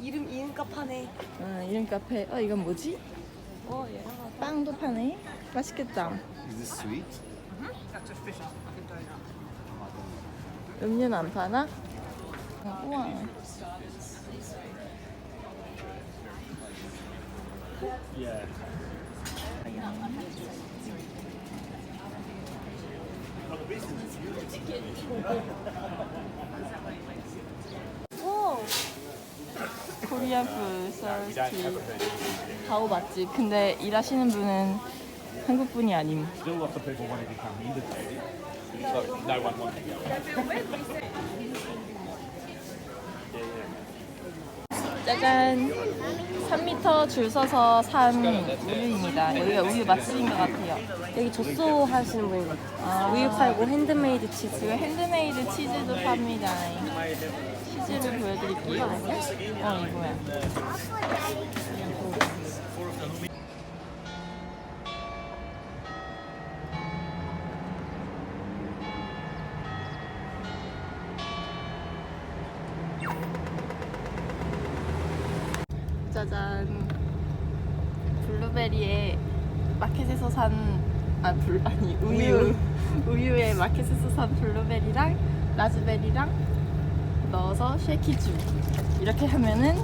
이름 이름값 하네. 아, 이름 카페. 어, 이건 뭐지? 어 얘랑 빵도 파네. 맛있겠다. Is this sweet? 음료는 안 파나? 아, 우와. Yeah. 오. 푸드 서비스 가오 맛집. 근데 일하시는 분은 한국 분이 아님. 짜잔. 3m 줄 서서 산 우유입니다. 여기가 우유 맛집인 것 같아요. 여기 젖소 하시는 분인 것 같아. 아. 우유 팔고 핸드메이드 치즈. 그리고 핸드메이드 치즈도 팝니다. 치즈를 보여드릴게요. 어, 이거야. 짜잔. 블루베리에 마켓에서 산, 아, 블, 아니, 우유. 우유에 마켓에서 산 블루베리랑 라즈베리랑 넣어서 쉐이키주. 이렇게 하면은,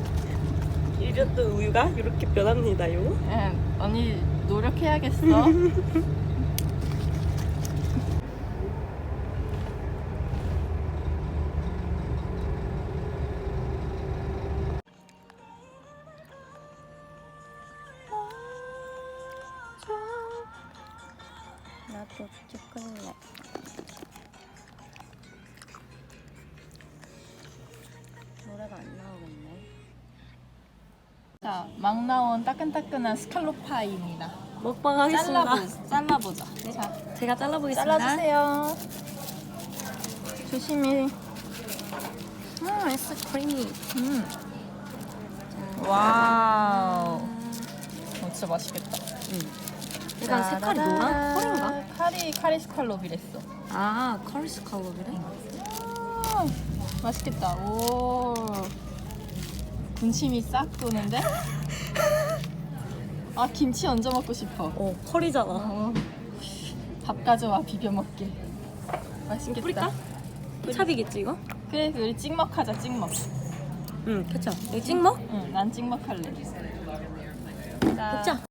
이랬던 우유가 이렇게 변합니다요. 예, 언니 노력해야겠어. 나도 초콜릿. 노래가 안 나오겠네. 자, 막 나온 따끈따끈한 스칼롭 파이입니다. 먹방 하겠습니다. 잘라보, 잘라보자. 자, 제가 잘라보겠습니다. 잘라주세요. 조심히. 음, 아이스크림이. 음. 와우. 어, 진짜 맛있겠다. 약간 색깔이 뭐야? 컬인가? 카리, 카리 스칼롭이랬어. 아, 커리스 컬러이래? 음, 맛있겠다. 오. 군침이 싹 도는데? 아, 김치 얹어 먹고 싶어. 어, 컬이잖아. 어. 밥 가져와 비벼 먹게. 맛있겠다. 뿌릴까? 케찹이겠지 이거? 그래, 우리 찍먹 하자 찍먹. 응, 케찹. 이거 찍먹? 응, 난 찍먹 할래. 먹자.